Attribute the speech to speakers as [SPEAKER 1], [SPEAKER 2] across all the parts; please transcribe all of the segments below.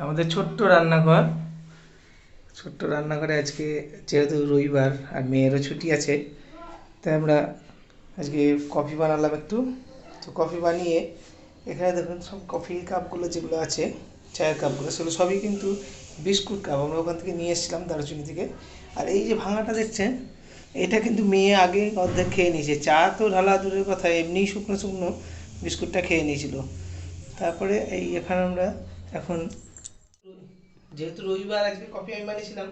[SPEAKER 1] আমাদের ছোট্ট রান্নাঘর। ছোট্ট রান্নাঘরে আজকে যেহেতু রবিবার আর মেয়েরও ছুটি আছে, তাই আমরা আজকে কফি বানালাম একটু। তো কফি বানিয়ে এখানে দেখুন সব কফি কাপগুলো যেগুলো আছে, চায়ের কাপগুলো, সেগুলো সবই কিন্তু বিস্কুট কাপ। আমরা ওখান থেকে নিয়ে এসেছিলাম দারুচিনি থেকে। আর এই যে ভাঙাটা দেখছেন, এটা কিন্তু মেয়ে আগে অর্ধেক খেয়ে নিয়েছে। চা তো ঢালা দূরের কথা, এমনিই শুকনো শুকনো বিস্কুটটা খেয়ে নিয়েছিল। তারপরে এই এখানে আমরা এখন যেহেতু রবিবার আজকে কফি আমি বানিয়েছিলাম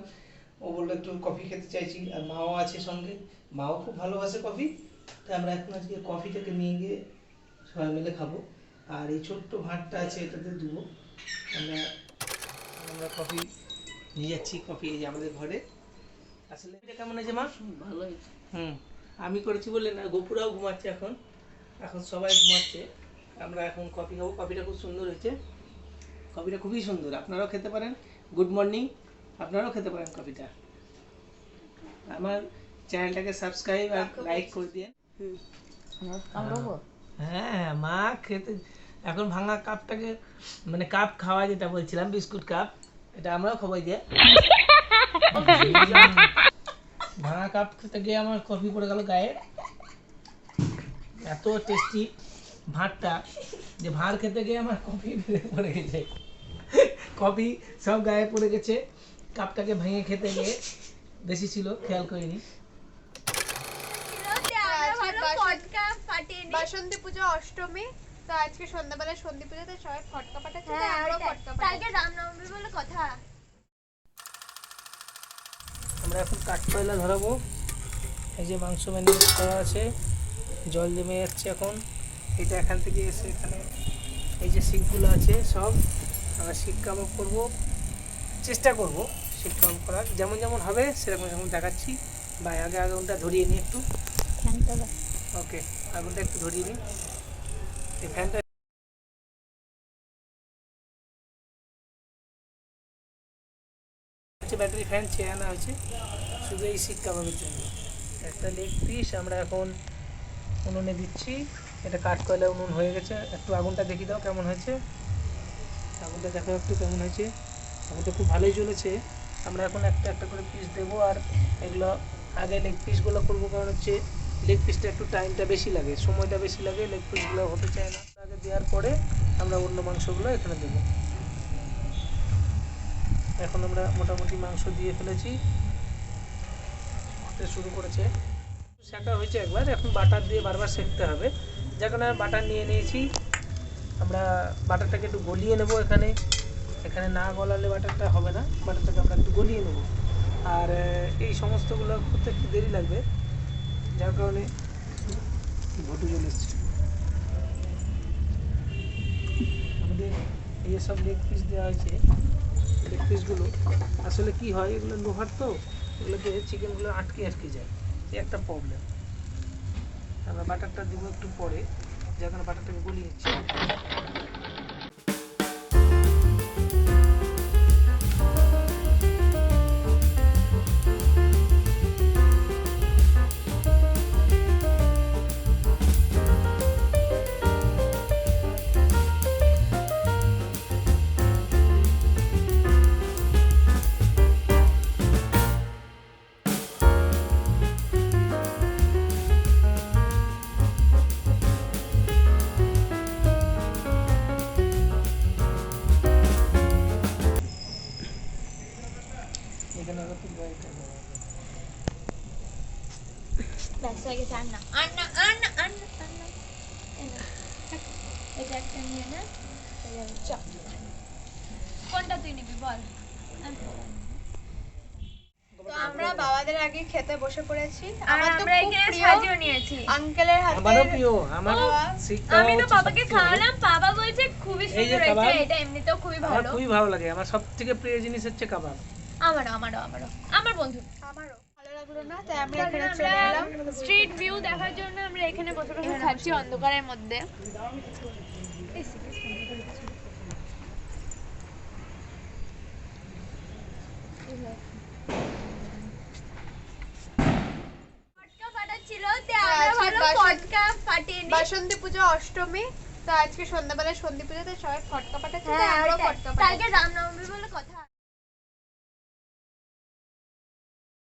[SPEAKER 1] ও বলল একটু কফি খেতে চাইছি আর মাও আছে সঙ্গে। মাও খুব ভালোবাসে কফি তাই আমরা এখন আজকে কফিটাকে নিয়ে গিয়ে সবাই মিলে খাব। আর এই ছোট্ট ভাঁটটা আছে এটাতে দেবো। আমরা আমরা কফি নিয়ে যাচ্ছি কফি এই আমাদের ঘরে। আসলে এটা কেমন আছে মা?
[SPEAKER 2] ভালো হয়েছে।
[SPEAKER 1] হুম আমি করেছি বলে না গোপুরাও ঘুমাচ্ছে এখন। এখন সবাই ঘুমাচ্ছে। আমরা এখন কফি খাব কফিটা খুব সুন্দর হয়েছে। কফিটা খুবই সুন্দর। আপনারাও খেতে পারেন। গুড মর্নিং আপনারাও খেতে পারেন কফিটা। আমার চ্যানেলটাকে সাবস্ক্রাইব আর লাইক করে দিয়ে
[SPEAKER 2] কামড়াবো
[SPEAKER 1] হ্যাঁ। মা খেতে এখন ভাঙা কাপটাকে মানে কাপ খাওয়া যেটা বলছিলাম বিস্কুট কাপ এটা আমরাও খাওয়াই যে। ভাঙা কাপ খেতে গিয়ে আমার কফি পড়ে গেল গায়ে। এত টেস্টি ভাতটা। যে ভাঁড় খেতে গিয়ে আমার কফি পড়ে গেছে। কফি সব গায়ে পড়ে গেছে। কাপটাকে ভেঙে খেতে গিয়ে বেশি ছিল খেয়াল করিনি।
[SPEAKER 3] বাসন্তী পুজো অষ্টমী তো আজকে সন্ধ্যাবেলা সন্ধি পুজোতে সবাই ফটকা পাঠাচ্ছে
[SPEAKER 4] হ্যাঁ,
[SPEAKER 3] আমরাও। ফটকা
[SPEAKER 4] কালকে রামনবমী বলে কথা।
[SPEAKER 1] আমরা এখন কাঠকয়লা ধরাবো। এই যে মাংস ম্যারিনেট করা আছে জল জমে যাচ্ছে এখন। এটা এখান থেকে এসে এখানে এই যে শিকগুলো আছে সব আমরা শিক কাবাব করব চেষ্টা করব শিক কাবাব করার। যেমন যেমন হবে সেরকম যেমন দেখাচ্ছি। বা আগে আগুনটা ধরিয়ে নিই একটু। ওকে আগুনটা একটু ধরিয়ে নিই এই ফ্যানটা হচ্ছে ব্যাটারি ফ্যান চেয়ে আনা হয়েছে। শুধু এই শিক কাবাবের জন্য। একটা লেগ পিস আমরা এখন উনুনে দিচ্ছি। এটা কাঠ কয়লা উনুন হয়ে গেছে। একটু আগুনটা দেখি দাও কেমন হয়েছে। আগুনটা দেখো একটু কেমন হয়েছে। আগুনটা খুব ভালোই জ্বলেছে। আমরা এখন একটা একটা করে পিস দেবো আর এগুলো আগে লেগ পিসগুলো করব, কারণ হচ্ছে লেগ পিসটা একটু টাইমটা বেশি লাগে, সময়টা বেশি লাগে লেগ পিসগুলো হতে চায় না। আগে দেওয়ার পরে আমরা অন্য মাংসগুলো এখানে দেবো। এখন আমরা মোটামুটি মাংস দিয়ে ফেলেছি। শুরু করেছে। শেখা হয়েছে একবার, এখন বাটার দিয়ে বারবার সেঁকতে হবে। কারণে আমি বাটার নিয়ে নিয়েছি। আমরা বাটারটাকে একটু গলিয়ে নেব এখানে। এখানে না গলালে বাটারটা হবে না, বাটারটাকে আমরা একটু গলিয়ে নেব। আর এই সমস্তগুলো করতে একটু দেরি লাগবে। যার কারণে ভটু চলে এসছে। আমাদের এই সব লেগ পিস দেওয়া হয়েছে। লেগ পিসগুলো আসলে কি হয়, এগুলো লোহার তো, এগুলোতে চিকেনগুলো আটকে আটকে যায়। একটা প্রবলেম আমরা বাটারটা দিব একটু পরে যখন বাটারটাকে গলিয়ে নিচ্ছি।
[SPEAKER 4] হয়ে গেছে। এটা একটা নিয়ে না কোনটা তুই নিবি বল। আমি
[SPEAKER 3] তো আমরা বাবাদের আগে খেতে বসে পড়েছি। আমার তো খুব প্রিয়
[SPEAKER 4] নিয়েছি।
[SPEAKER 3] আঙ্কেলের
[SPEAKER 1] আমারও প্রিয় আমার
[SPEAKER 4] আমি তো বাবাকে খাওয়ালাম বাবা বলছে খুবই
[SPEAKER 1] যে
[SPEAKER 4] সুন্দর হয়েছে এটা এমনিতেও খুবই ভালো।
[SPEAKER 1] খুবই ভালো লাগে আমার সব থেকে প্রিয় জিনিস হচ্ছে কাবাব।
[SPEAKER 4] আমারও আমারও আমারও। আমার বন্ধু।
[SPEAKER 3] আমারও। লাগল না তাই আমরা এখানে চলে এলাম।
[SPEAKER 4] স্ট্রিট ভিউ দেখার জন্য আমরা এখানে বসে বসে খাচ্ছি অন্ধকারের মধ্যে। ফটকা ফাটাচ্ছিল তে আমরা
[SPEAKER 3] আজকে
[SPEAKER 4] ভালো
[SPEAKER 3] বাসন-
[SPEAKER 4] ফটকা ফাটিয়ে নি
[SPEAKER 3] বাসন্তী পুজো অষ্টমী তো আজকে সন্ধ্যাবেলা সন্ধি পুজোতে সবাই ফটকা পাঠাচ্ছে
[SPEAKER 4] হ্যাঁ
[SPEAKER 3] আমরাও
[SPEAKER 4] ওইটাই।
[SPEAKER 3] ফটকা
[SPEAKER 4] কালকে
[SPEAKER 3] পাঠাচ্ছি
[SPEAKER 4] রামনবমী